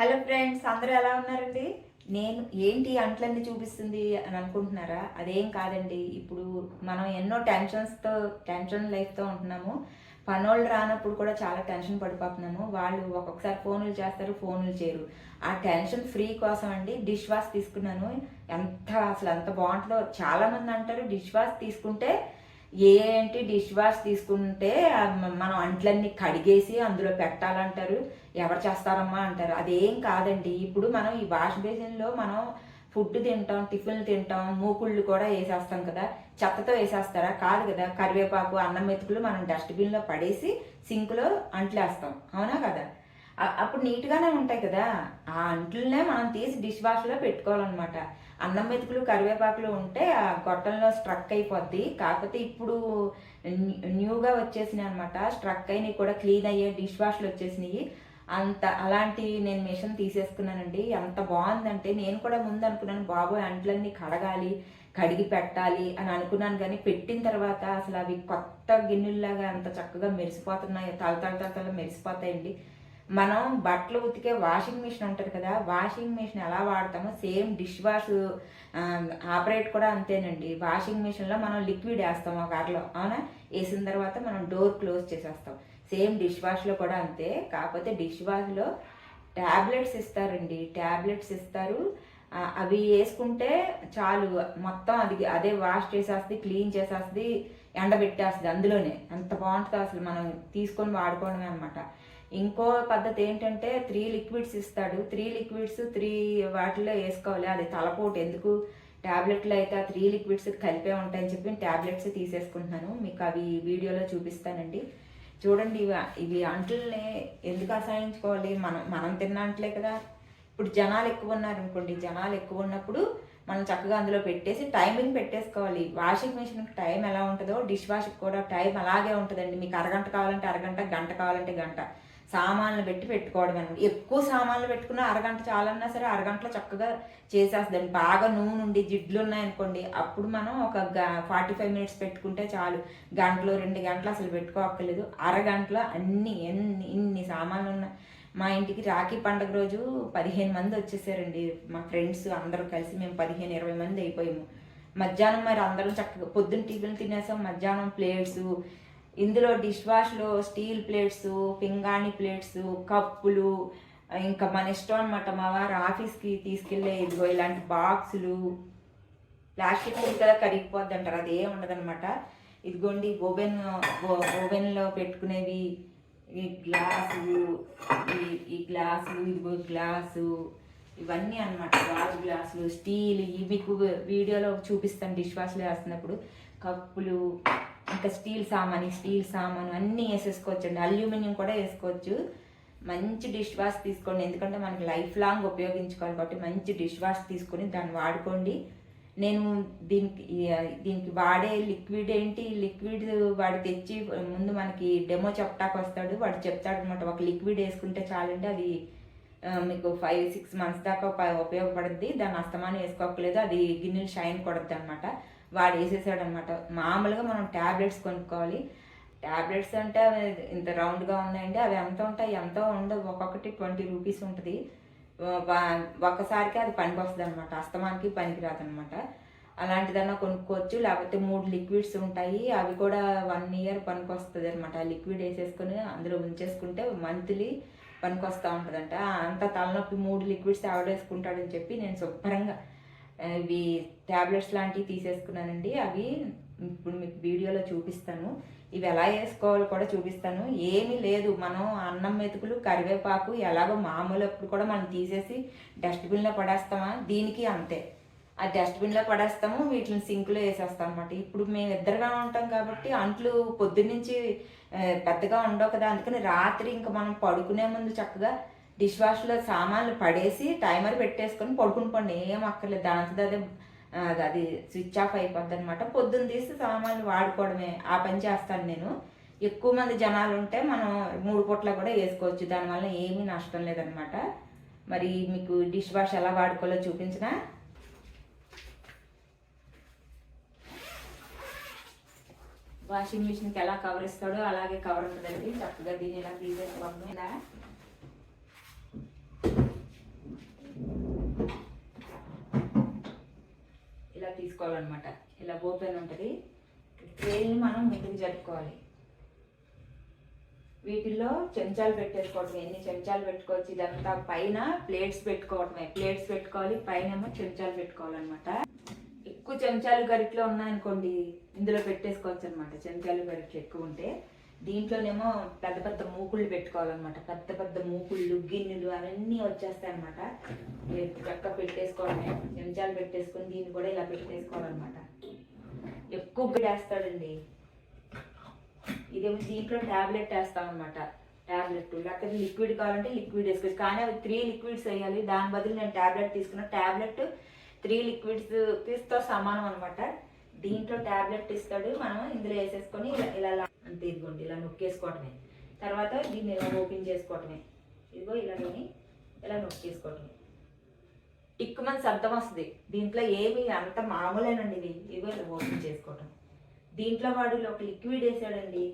Hello friends అందరూ ఎలా ఉన్నారండి? నేను ఏంటి అంట్లన్నీ చూపిస్తుంది అని అనుకుంటున్నారా? అదేం కాదండి ఇప్పుడు మనం ఎన్నో టెన్షన్స్తో టెన్షన్ లైఫ్తో ఉంటున్నాము. పనోళ్ళు రానప్పుడు కూడా చాలా టెన్షన్ పడిపోతున్నాము. వాళ్ళు ఒక్కొక్కసారి ఫోన్లు చేస్తారు ఫోన్లు చేయరు. ఆ టెన్షన్ ఫ్రీ కోసం అండి డిష్ వాష్ తీసుకున్నాను. ఎంత అసలు ఎంత బాగుంటుందో చాలామంది అంటారు డిష్ వాష్ తీసుకుంటే ఏంటి డిష్ వాష్ తీసుకుంటే మనం అంట్లన్నీ కడిగేసి అందులో పెట్టాలంటారు. ఎవరు చేస్తారమ్మా అంటారు. అదేం కాదండి. ఇప్పుడు మనం ఈ వాష్ బేసిన్లో మనం ఫుడ్ తింటాం టిఫిన్లు తింటాం మూకుళ్ళు కూడా వేసేస్తాం కదా. చెత్తతో వేసేస్తారా? కాదు కదా. కరివేపాకు అన్నం మెతుకులు మనం డస్ట్బిన్లో పడేసి సింక్లో అంట్లేస్తాం. అవునా కదా? అప్పుడు నీట్గానే ఉంటాయి కదా. ఆ అంట్లనే మనం తీసి డిష్ వాష్లో పెట్టుకోవాలన్నమాట. అన్నం మెతుకులు కరివేపాకులు ఉంటే ఆ గొట్టంలో స్ట్రక్ అయిపోద్ది. కాకపోతే ఇప్పుడు న్యూగా వచ్చేసినాయి అనమాట స్ట్రక్ అయినవి కూడా క్లీన్ అయ్యే డిష్ వాష్లు వచ్చేసినాయి. అంత అలాంటి నేను మిషన్ తీసేసుకున్నానండి. ఎంత బాగుందంటే నేను కూడా ముందు అనుకున్నాను బాబోయ్ అంట్లన్నీ కడగాలి కడిగి పెట్టాలి అని అనుకున్నాను. కానీ పెట్టిన తర్వాత అసలు అవి కొత్త గిన్నెల్లాగా అంత చక్కగా మెరిసిపోతున్నాయి తల తల తల మెరిసిపోతాయండి. మనం బట్టలు ఉతికే వాషింగ్ మిషన్ ఉంటుంది కదా వాషింగ్ మిషన్ ఎలా వాడతామో సేమ్ డిష్ వాష్ ఆపరేట్ కూడా అంతేనండి. వాషింగ్ మిషన్లో మనం లిక్విడ్ వేస్తాం ఒక అరలో అవునా? వేసిన తర్వాత మనం డోర్ క్లోజ్ చేసేస్తాం. సేమ్ డిష్ వాష్లో కూడా అంతే. కాకపోతే డిష్ వాష్లో ట్యాబ్లెట్స్ ఇస్తారండి. ట్యాబ్లెట్స్ ఇస్తారు. అవి వేసుకుంటే చాలు. మొత్తం అది అదే వాష్ చేసేస్తుంది క్లీన్ చేసేస్తుంది ఎండబెట్టేస్తుంది అందులోనే. అంత బాగుంటుంది అసలు మనం తీసుకొని వాడుకోవడమే అనమాట ఇంకో పద్ధతి ఏంటంటే త్రీ లిక్విడ్స్ ఇస్తాడు. త్రీ లిక్విడ్స్ త్రీ వాటిలో వేసుకోవాలి. అది తలపోటు. ఎందుకు? ట్యాబ్లెట్లు అయితే ఆ త్రీ లిక్విడ్స్ కలిపే ఉంటాయని చెప్పి ట్యాబ్లెట్స్ తీసేసుకుంటున్నాను. మీకు అవి వీడియోలో చూపిస్తానండి. చూడండి ఇవి ఇవి అంట్లని ఎందుకు అసహించుకోవాలి? మనం మనం తిన్న అంట్లే కదా. ఇప్పుడు జనాలు ఎక్కువ ఉన్నారు అనుకోండి. జనాలు ఎక్కువ ఉన్నప్పుడు మనం చక్కగా అందులో పెట్టేసి టైమింగ్ పెట్టేసుకోవాలి. వాషింగ్ మిషన్కి టైం ఎలా ఉంటుందో డిష్ వాష్కి కూడా టైం అలాగే ఉంటుందండి. మీకు అరగంట కావాలంటే అరగంట గంట కావాలంటే గంట. సామాన్లు పెట్టి పెట్టుకోవడం అనమాట. ఎక్కువ సామాన్లు పెట్టుకున్న అరగంట చాలన్నా సరే అరగంటలో చక్కగా చేసేస్తుందండి బాగా నూనె ఉండి జిడ్లు ఉన్నాయనుకోండి అప్పుడు మనం ఒక ఫార్టీ ఫైవ్ మినిట్స్ పెట్టుకుంటే చాలు. గంటలో రెండు గంటలు అసలు పెట్టుకోక్కర్లేదు. అరగంటలో అన్ని ఎన్ని ఇన్ని సామాన్లు ఉన్నాయి మా ఇంటికి రాఖీ పండగ రోజు పదిహేను మంది వచ్చేసారండి. మా ఫ్రెండ్స్ అందరూ కలిసి మేము పదిహేను ఇరవై మంది అయిపోయాము. మధ్యాహ్నం మరి అందరం చక్కగా పొద్దున్న టిఫిన్ తినేసాం. మధ్యాహ్నం ప్లేట్స్ ఇందులో డిష్ వాష్లో స్టీల్ ప్లేట్స్ పింగాణి ప్లేట్స్ కప్పులు ఇంకా మన ఇష్టం అనమాట మా వారు ఆఫీస్కి తీసుకెళ్ళే ఇదిగో ఇలాంటి బాక్సులు. ప్లాస్టిక్ కదా కరిగిపోద్ది అంటారు అది ఏం ఉండదనమాట ఇదిగోండి ఓవెన్ ఓవెన్లో పెట్టుకునేవి ఈ గ్లాసులు ఈ ఈ గ్లాసులు ఇదిగో గ్లాసు ఇవన్నీ అన్నమాట. గాజు గ్లాసులు స్టీల్ ఇవి మీకు వీడియోలో చూపిస్తాను డిష్ వాష్లో వేస్తున్నప్పుడు. కప్పులు ఇంకా స్టీల్ సామాన్ స్టీల్ సామాను అన్నీ వేసేసుకోవచ్చండి అల్యూమినియం కూడా వేసుకోవచ్చు. మంచి డిష్ వాష్ తీసుకోండి. ఎందుకంటే మనకి లైఫ్ లాంగ్ ఉపయోగించుకోవాలి కాబట్టి మంచి డిష్ వాష్ తీసుకొని దాన్ని వాడుకోండి. నేను దీనికి దీనికి వాడే లిక్విడ్ ఏంటి? లిక్విడ్ వాడు తెచ్చి ముందు మనకి డెమో చెప్టాకు వస్తాడు. వాడు చెప్తాడు అనమాట ఒక లిక్విడ్ వేసుకుంటే చాలండి. అది మీకు ఫైవ్ సిక్స్ మంత్స్ దాకా ఉపయోగపడుద్ది. దాన్ని అస్తమానం వేసుకోకలేదు అది గిన్నెలు షైన్ కొడద్ది అనమాట వాడు వేసేసాడు అనమాట మామూలుగా మనం ట్యాబ్లెట్స్ కొనుక్కోవాలి. ట్యాబ్లెట్స్ అంటే అవి ఇంత రౌండ్గా ఉన్నాయండి. అవి ఎంత ఉంటాయి? ఎంతో ఉండవు. ఒక్కొక్కటి ట్వంటీ రూపీస్ ఉంటుంది. ఒక్కసారికి అది పనికి వస్తుంది అనమాట అస్తమానికి పనికిరాదు అనమాట అలాంటిదన్నా కొనుక్కోవచ్చు. లేకపోతే మూడు లిక్విడ్స్ ఉంటాయి. అవి కూడా వన్ ఇయర్ పనికి వస్తుంది అనమాట ఆ లిక్విడ్ వేసేసుకొని అందులో ఉంచేసుకుంటే మంత్లీ పనికి వస్తూ ఉంటుందంట. అంత తలనొప్పి మూడు లిక్విడ్స్ ఆవిడేసుకుంటాడని చెప్పి నేను శుభ్రంగా ఇవి ట్యాబ్లెట్స్ లాంటివి తీసేసుకున్నానండి. అవి ఇప్పుడు మీకు వీడియోలో చూపిస్తాను. ఇవి ఎలా వేసుకోవాలో కూడా చూపిస్తాను. ఏమీ లేదు. మనం అన్నం మెతుకులు కరివేపాకు ఎలాగో మామూలు అప్పుడు కూడా మనం తీసేసి డస్ట్బిన్లో పడేస్తామా? దీనికి అంతే. ఆ డస్ట్బిన్లో పడేస్తాము. వీటిని సింక్లో వేసేస్తాం అనమాట ఇప్పుడు మేము ఇద్దరుగా ఉంటాం కాబట్టి అంట్లు పొద్దున్నుంచి పెద్దగా ఉండవు కదా. అందుకని రాత్రి ఇంకా మనం పడుకునే ముందు చక్కగా డిష్ వాష్లో సామాన్లు పడేసి టైమర్ పెట్టేసుకొని పడుకుని పండి ఏం అక్కర్లేదు. దాంతో అదే అది స్విచ్ ఆఫ్ అయిపోద్ది అనమాట పొద్దున్న తీసి సామాన్లు వాడుకోవడమే ఆ పని చేస్తాను నేను. ఎక్కువ మంది జనాలు ఉంటే మనం మూడు పూట్ల కూడా వేసుకోవచ్చు. దానివల్ల ఏమీ నష్టం లేదనమాట మరి మీకు డిష్ వాష్ ఎలా వాడుకోవాలో చూపించినా? వాషింగ్ మిషన్కి ఎలా కవర్ ఇస్తాడో అలాగే కవర్ ఉంటుందండి. చక్కగా దీన్ని ఇలా తీసేసుకోవడం ఇలా తీసుకోవాలన్నమాట. ఇలా ఓపెన్ ఉంటుంది. ట్రేని మనం ముందుకు జరుపుకోవాలి. వీటిల్లో చెంచాలు పెట్టేసుకోవటం ఎన్ని చెంచాలు పెట్టుకోవచ్చు ఇదంతా పైన ప్లేట్స్ పెట్టుకోవటమే. ప్లేట్స్ పెట్టుకోవాలి పైన ఏమో చెంచాలు పెట్టుకోవాలన్నమాట. ఎక్కువ చెంచాలు గరిట్లో ఉన్నాయనుకోండి ఇందులో పెట్టేసుకోవచ్చు అనమాట చెంచాలు గరిట్లు ఎక్కువ ఉంటే. దీంట్లోనేమో పెద్ద పెద్ద మూకుళ్ళు పెట్టుకోవాలన్నమాట. పెద్ద పెద్ద మూకుళ్ళు గిన్నెలు అవన్నీ వచ్చేస్తాయి అనమాట చక్క పెట్టేసుకోవడమే చెంచాలు పెట్టేసుకొని దీన్ని కూడా ఇలా పెట్టేసుకోవాలన్నమాట. ఎక్కువ వేస్తాడండి ఇదేమో దీంట్లో ట్యాబ్లెట్ వేస్తామన్నమాట. టాబ్లెట్. ట్యాబ్లెట్ లేకపోతే లిక్విడ్ కావాలంటే లిక్విడ్ వేసుకోవచ్చు. కానీ అవి త్రీ లిక్విడ్స్ వేయాలి. దాని బదులు నేను ట్యాబ్లెట్ తీసుకున్న ట్యాబ్లెట్ త్రీ లిక్విడ్స్ తీస్తో సమానం అనమాట దీంట్లో ట్యాబ్లెట్ ఇస్తాడు. మనం ఇందులో వేసేసుకొని ఇలా ఇలా అంతే ఇదిగోండి ఇలా నొక్కేసుకోవటమే. తర్వాత దీన్ని ఇలా ఓపెన్ చేసుకోవటమే. ఇదిగో ఇలాగని ఇలా నొక్కేసుకోవటమే. టిక్కుమని శబ్దం వస్తుంది. దీంట్లో ఏమి అంత మామూలేనండి ఇది. ఇదిగో ఇలా ఓపెన్ చేసుకోవటం. దీంట్లో వాడు ఒక లిక్విడ్ వేసాడండి.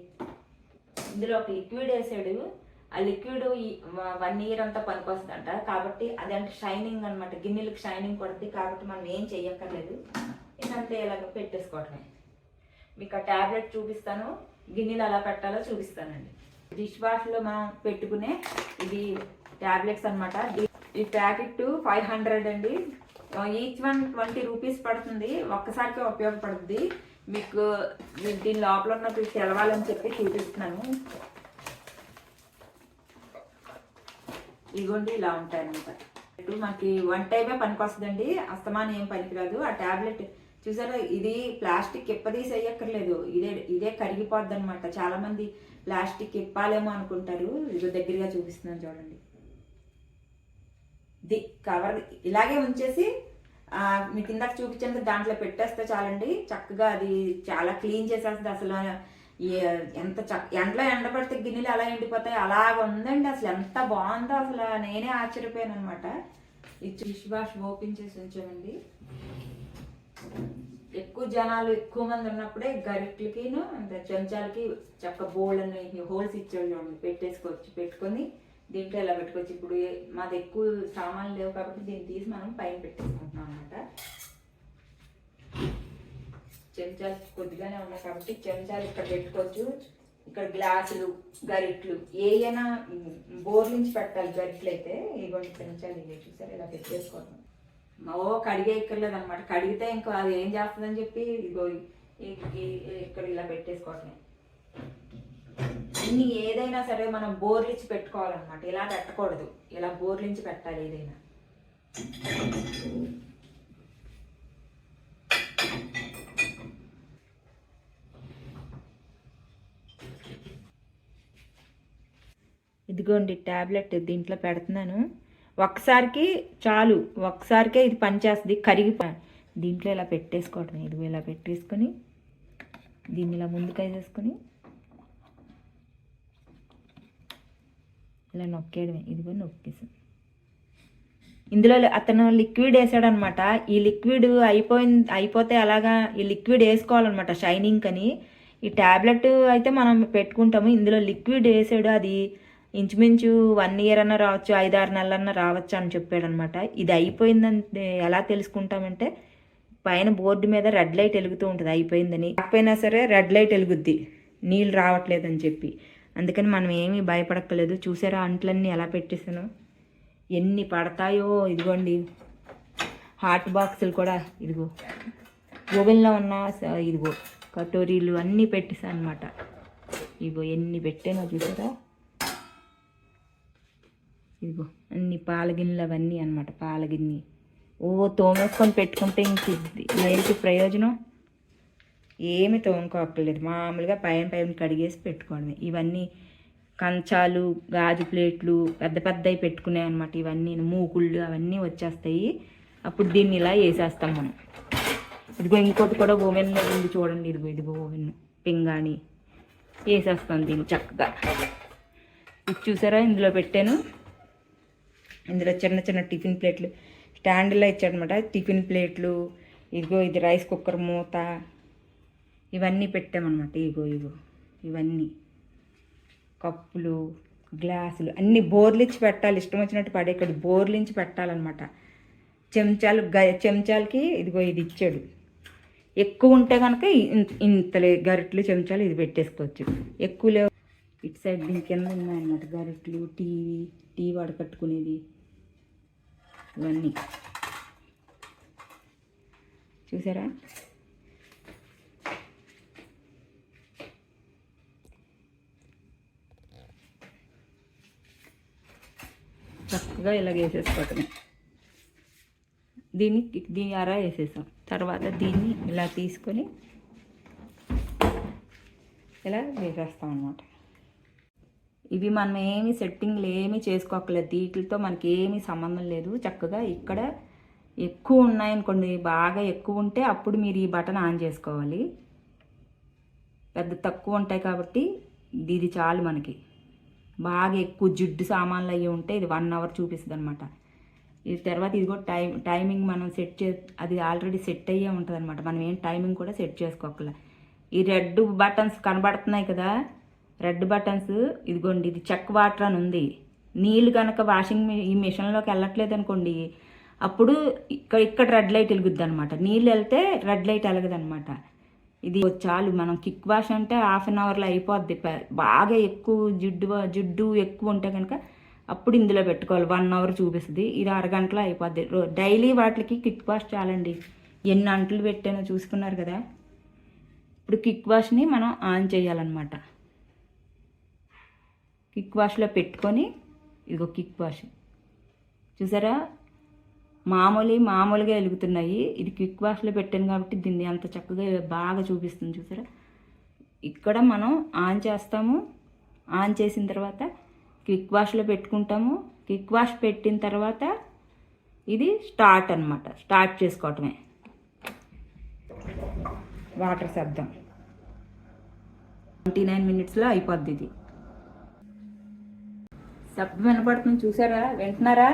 ఇందులో ఒక లిక్విడ్ వేసాడు. ఆ లిక్విడ్ వన్ ఇయర్ అంతా పనికొస్తుందంట కాబట్టి అదంటే షైనింగ్ అనమాట గిన్నెలకు షైనింగ్ కొడుతుంది కాబట్టి మనం ఏం చెయ్యక్కర్లేదు. ఇదంతా ఇలాగ పెట్టేసుకోవటమే. మీకు ఆ ట్యాబ్లెట్ చూపిస్తాను. గిన్నెలు ఎలా పెట్టాలో చూపిస్తానండి. డిష్ వాష్లో మనం పెట్టుకునే ఇది ట్యాబ్లెట్స్ అనమాట ఈ ప్యాకెట్ ఫైవ్ హండ్రెడ్ అండి. ఈచ్ వన్ ట్వంటీ రూపీస్ పడుతుంది. ఒక్కసారికి ఉపయోగపడుతుంది మీకు దీని లోపల ఉన్న తెలవాలని చెప్పి చూపిస్తున్నాను. ఇదిగోండి ఇలా ఉంటాయి అనమాట మనకి వన్ టైమే పనికి వస్తుందండి అస్తమానం ఏం పనికిరాదు. ఆ టాబ్లెట్ చూసారా? ఇది ప్లాస్టిక్ ఇప్పదీసి వేయక్కర్లేదు. ఇదే ఇదే కరిగిపోద్ది అనమాట చాలా మంది ప్లాస్టిక్ ఇప్పాలేమో అనుకుంటారు. ఇది దగ్గరగా చూపిస్తున్నాను చూడండి. ది కవర్ ఇలాగే ఉంచేసి మీ కిందకి చూపించండి దాంట్లో పెట్టేస్తే చాలండి. చక్కగా అది చాలా క్లీన్ చేసేస్తుంది అసలు. ఎంత చక్క ఎండలో ఎండబడితే గిన్నెలు అలా ఎండిపోతాయి అలాగ ఉందండి. అసలు ఎంత బాగుందో అసలు. నేనే ఆశ్చర్యపోయాను అనమాట ఈ డిష్ వాష్ ఓపెన్ చేసి ఉంచామండి. ఎక్కువ జనాలు ఎక్కువ మంది ఉన్నప్పుడే గరిట్లకిను అంత చెంచాలకి చక్క బోల్ అని హోల్స్ ఇచ్చేవాళ్ళు పెట్టేసుకోవచ్చు పెట్టుకొని దీంట్లో ఇలా పెట్టుకోవచ్చు. ఇప్పుడు మాది ఎక్కువ సామాన్లు లేవు కాబట్టి దీన్ని తీసి మనం పైన పెట్టేసుకుంటున్నాం అనమాట చెంచాలు కొద్దిగానే ఉన్నాయి కాబట్టి చెంచాలు ఇక్కడ పెట్టుకోవచ్చు. ఇక్కడ గ్లాసులు గరిట్లు ఏయైనా బోర్ నుంచి పెట్టాలి గరిట్లు అయితే ఇవ్వండి చెంచాలు ఇవి చూసారు? ఇలా పెట్టేసుకోవడం. ఓ కడిగే ఎక్కర్లేదు అనమాట కడిగితే ఇంకా అది ఏం చేస్తుందని చెప్పి ఇగో ఇక్కడ ఇలా పెట్టేసుకోవటమే. ఇన్ని ఏదైనా సరే మనం బోర్లించి పెట్టుకోవాలన్నమాట. ఇలా పెట్టకూడదు. ఇలా బోర్లించి పెట్టాలి ఏదైనా. ఇదిగోండి ట్యాబ్లెట్ దీంట్లో పెడుతున్నాను. ఒక్కసారికి చాలు ఒక్కసారికే ఇది పనిచేస్తుంది కరిగి దీంట్లో ఇలా పెట్టేసుకోవటం ఇది ఇలా పెట్టేసుకొని దీన్ని ఇలా ముందుకు వేసేసుకొని ఇలా నొక్కేయడమే ఇదిగో నొక్కేసాం. ఇందులో అతను లిక్విడ్ వేసాడనమాట. ఈ లిక్విడ్ అయిపోయింది అయిపోతే అలాగా ఈ లిక్విడ్ వేసుకోవాలన్నమాట షైనింగ్ అని ఈ ట్యాబ్లెట్ అయితే మనం పెట్టుకుంటాము ఇందులో లిక్విడ్ వేసాడు అది ఇంచుమించు వన్ ఇయర్ అన్న రావచ్చు ఐదారు నెలలన్నా రావచ్చు అని చెప్పాడు అనమాట ఇది అయిపోయిందంటే ఎలా తెలుసుకుంటామంటే పైన బోర్డు మీద రెడ్ లైట్ వెలుగుతూ ఉంటుంది అయిపోయిందని. కాకపోయినా సరే రెడ్ లైట్ వెలుగుద్ది నీళ్ళు రావట్లేదని చెప్పి. అందుకని మనం ఏమీ భయపడక్కలేదు చూసారా అంట్లన్నీ ఎలా పెట్టేసాను ఎన్ని పడతాయో ఇదిగోండి. హాట్ బాక్సులు కూడా ఇదిగో. ఓవెన్లో ఉన్న స- ఇదిగో కటోరీలు అన్నీ పెట్టేసాను అనమాట ఇదిగో ఎన్ని పెట్టానో చూసారా? ఇదిగో అన్ని పాలగిన్నెలు అవన్నీ అనమాట పాలగిన్ని. ఓ తోమేసుకొని పెట్టుకుంటే ఇంక ఏంటి ప్రయోజనం? ఏమి తోముకోక్కర్లేదు మామూలుగా పైన పైన కడిగేసి పెట్టుకోవడమే. ఇవన్నీ కంచాలు గాజు ప్లేట్లు పెద్ద పెద్దవి పెట్టుకునే అనమాట ఇవన్నీ మూకుళ్ళు అవన్నీ వచ్చేస్తాయి. అప్పుడు దీన్ని ఇలా వేసేస్తాం మనం. ఇదిగో ఇంకోటి కూడా ఓవెన్ ఉంది చూడండి ఇదిగో ఇదిగో ఓవెన్ పింగాణి. వేసేస్తాం దీన్ని చక్కగా. ఇది చూసారా ఇందులో పెట్టాను? ఇందులో చిన్న చిన్న టిఫిన్ ప్లేట్లు స్టాండ్లో ఇచ్చాడనమాట. టిఫిన్ ప్లేట్లు ఇదిగో ఇది రైస్ కుక్కర్ మూత ఇవన్నీ పెట్టామన్నమాట ఇగో ఇగో ఇవన్నీ. కప్పులు గ్లాసులు అన్ని బోర్లించి పెట్టాలి. ఇష్టం వచ్చినట్టు పడేకూడదు బోర్లించి పెట్టాలన్నమాట చెంచాలు గ చెంచాలకి ఇదిగో ఇది ఇచ్చాడు. ఎక్కువ ఉంటే కనుక ఇన్- ఇంతలే గరిట్లు చెంచాలు ఇది పెట్టేసుకోవచ్చు. ఎక్కువ లేవు ఇటు సైడ్ దీని కింద ఉన్నాయన్నమాట. గరిట్లు టీవీ టీ వడకట్టుకునేది ఇవన్నీ. చూసారా? చక్కగా ఇలాగ వేసేసుకోవటమే. దీన్ని దీని అర వేసేసాం. తర్వాత దీన్ని ఇలా తీసుకొని ఇలా వేసేస్తాం అనమాట ఇవి మనం ఏమి సెట్టింగ్లు ఏమీ చేసుకోకలేదు వీటితో మనకి ఏమీ సంబంధం లేదు. చక్కగా ఇక్కడ ఎక్కువ ఉన్నాయనుకోండి బాగా ఎక్కువ ఉంటే అప్పుడు మీరు ఈ బటన్ ఆన్ చేసుకోవాలి. పెద్ద తక్కువ ఉంటాయి కాబట్టి ఇది చాలు మనకి. బాగా ఎక్కువ జిడ్డు సామాన్లు అయ్యి ఉంటే ఇది వన్ అవర్ చూపిస్తుంది అనమాట ఇది తర్వాత ఇది కూడా టైం టైమింగ్ మనం సెట్ చే అది ఆల్రెడీ సెట్ అయ్యే ఉంటుంది అనమాట మనం ఏం టైమింగ్ కూడా సెట్ చేసుకోకల ఈ రెడ్ బటన్స్ కనబడుతున్నాయి కదా రెడ్ బటన్స్ ఇదిగోండి ఇది చెక్ వాటర్ అని ఉంది. నీళ్ళు కనుక వాషింగ్ ఈ మిషన్లోకి వెళ్ళట్లేదు అనుకోండి అప్పుడు ఇక్కడ ఇక్కడ రెడ్ లైట్ వెలుగుద్ది అనమాట నీళ్ళు వెళ్తే రెడ్ లైట్ వెలగదనమాట. ఇది చాలు మనం కిక్ వాష్ అంటే హాఫ్ అన్ అవర్లో అయిపోద్ది. బాగా ఎక్కువ జిడ్డు జిడ్డు ఎక్కువ ఉంటే కనుక అప్పుడు ఇందులో పెట్టుకోవాలి. వన్ అవర్ చూపిస్తుంది. ఇది అరగంటలో అయిపోద్ది. రో- డైలీ వాటికి కిక్ వాష్ చాలండి. ఎన్ని అంటలు పెట్టానో చూసుకున్నారు కదా? ఇప్పుడు కిక్ వాష్ని మనం ఆన్ చేయాలన్నమాట. కిక్ వాష్లో పెట్టుకొని ఇదిగో కిక్ వాష్. చూసారా? మామూలు మామూలుగా వెలుగుతున్నాయి. ఇది క్విక్ వాష్లో పెట్టాను కాబట్టి దీన్ని అంత చక్కగా బాగా చూపిస్తుంది చూసారా? ఇక్కడ మనం ఆన్ చేస్తాము. ఆన్ చేసిన తర్వాత క్విక్ వాష్లో పెట్టుకుంటాము. క్విక్ వాష్ పెట్టిన తర్వాత ఇది స్టార్ట్ అనమాట స్టార్ట్ చేసుకోవటమే. వాటర్ శబ్దం. ట్వంటీ నైన్ మినిట్స్లో అయిపోద్ది ఇది. శబ్దం వినపడుతుంది చూసారా? వింటున్నారా?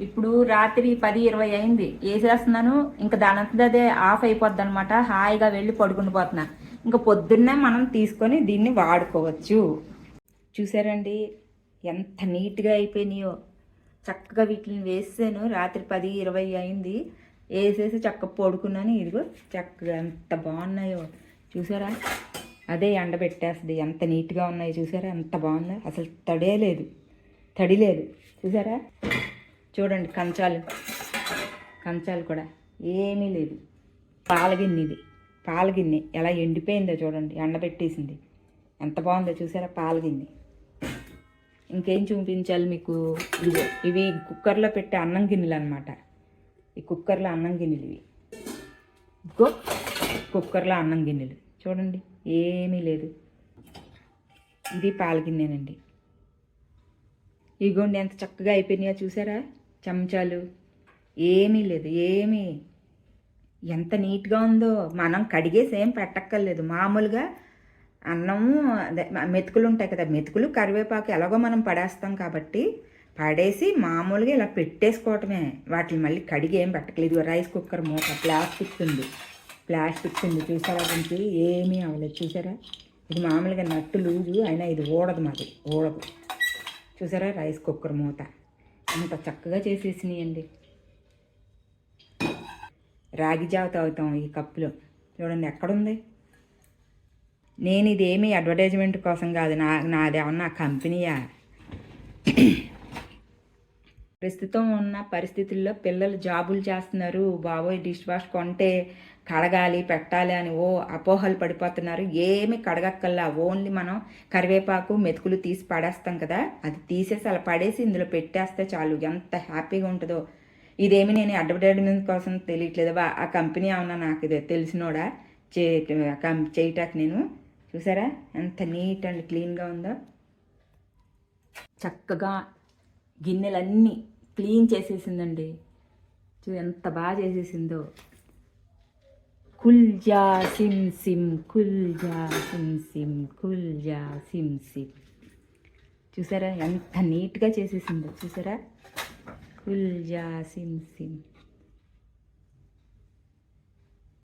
ఇప్పుడు రాత్రి పది ఇరవై అయింది. వేసేస్తున్నాను ఇంకా దానంతది అదే ఆఫ్ అయిపోద్ది అనమాట హాయిగా వెళ్ళి పడుకుని పోతున్నా. ఇంకా పొద్దున్నే మనం తీసుకొని దీన్ని వాడుకోవచ్చు. చూసారండి? ఎంత నీట్గా అయిపోయినాయో. చక్కగా వీటిని వేసాను. రాత్రి పది ఇరవై అయింది. వేసేసి చక్కగా పడుకున్నాను. ఇదిగో చక్కగా ఎంత బాగున్నాయో. చూసారా? అదే ఎండబెట్టేస్తుంది. ఎంత నీట్గా ఉన్నాయి చూసారా? ఎంత బాగుందో అసలు తడే లేదు. తడి లేదు. చూసారా? చూడండి కంచాలు. కంచాలు కూడా ఏమీ లేదు. పాలగిన్నె ఇది. పాలగిన్నె ఎలా ఎండిపోయిందో చూడండి. ఎండబెట్టేసింది ఎంత బాగుందో చూసారా? పాలగిన్నె. ఇంకేం చూపించాలి మీకు? ఇవి ఇవి కుక్కర్లో పెట్టే అన్నం గిన్నెలు అనమాట ఈ కుక్కర్లో అన్నం గిన్నెలు ఇవి. ఇంకో కుక్కర్లో అన్నం గిన్నెలు. చూడండి. ఏమీ లేదు. ఇది పాల ఇగోండి ఎంత చక్కగా అయిపోయినాయో చూసారా? చెంచాలు. ఏమీ లేదు ఏమీ. ఎంత నీట్గా ఉందో మనం కడిగేసి ఏం పెట్టక్కర్లేదు. మామూలుగా అన్నము అదే మెతుకులు ఉంటాయి కదా మెతుకులు కరివేపాకు ఎలాగో మనం పడేస్తాం కాబట్టి పడేసి మామూలుగా ఇలా పెట్టేసుకోవటమే. వాటిని మళ్ళీ కడిగి ఏం పెట్టకలేదు రైస్ కుక్కర్ మూత ప్లాస్టిక్ ఉంది. ప్లాస్టిక్ ఉంది చూసారా దీనికి ఏమీ అవ్వలేదు. చూసారా? ఇది మామూలుగా నట్టు లూజు అయినా ఇది ఊడదు మాది. ఊడదు. చూసారా? రైస్ కుక్కర్ మూత. అంత చక్కగా చేసేసినాయండి. రాగి జావ తాగుతాం ఈ కప్పులో. చూడండి ఎక్కడుంది? నేను ఇదేమీ అడ్వర్టైజ్మెంట్ కోసం కాదు. నా నాదేమన్నా కంపెనీయా? ప్రస్తుతం ఉన్న పరిస్థితుల్లో పిల్లలు జాబులు చేస్తున్నారు. బాబోయ్ డిష్ వాష్ కొంటే కడగాలి పెట్టాలి అని ఓ అపోహలు పడిపోతున్నారు. ఏమి కడగక్కల్లా ఓన్లీ మనం కరివేపాకు మెతుకులు తీసి పడేస్తాం కదా. అది తీసేసి అలా పడేసి ఇందులో పెట్టేస్తే చాలు. ఎంత హ్యాపీగా ఉంటుందో. ఇదేమి నేను అడ్వర్టైజ్మెంట్ కోసం తెలియట్లేదు. ఆ కంపెనీ ఏమన్నా నాకు ఇది తెలిసినోడా? చే కం- చేయటానికి నేను. చూసారా? ఎంత నీట్ అండ్ క్లీన్గా ఉందో. చక్కగా గిన్నెలన్నీ క్లీన్ చేసేసిందండి. చూ ఎంత బాగా చేసేసిందో. కుల్జా సిమ్ సిమ్ కుల్జా సిమ్ సిమ్ కుల్జా సిమ్ సిమ్. చూసారా ఎంత నీట్గా చేసేసిందో చూసారా? కుల్జా సిమ్ సిమ్.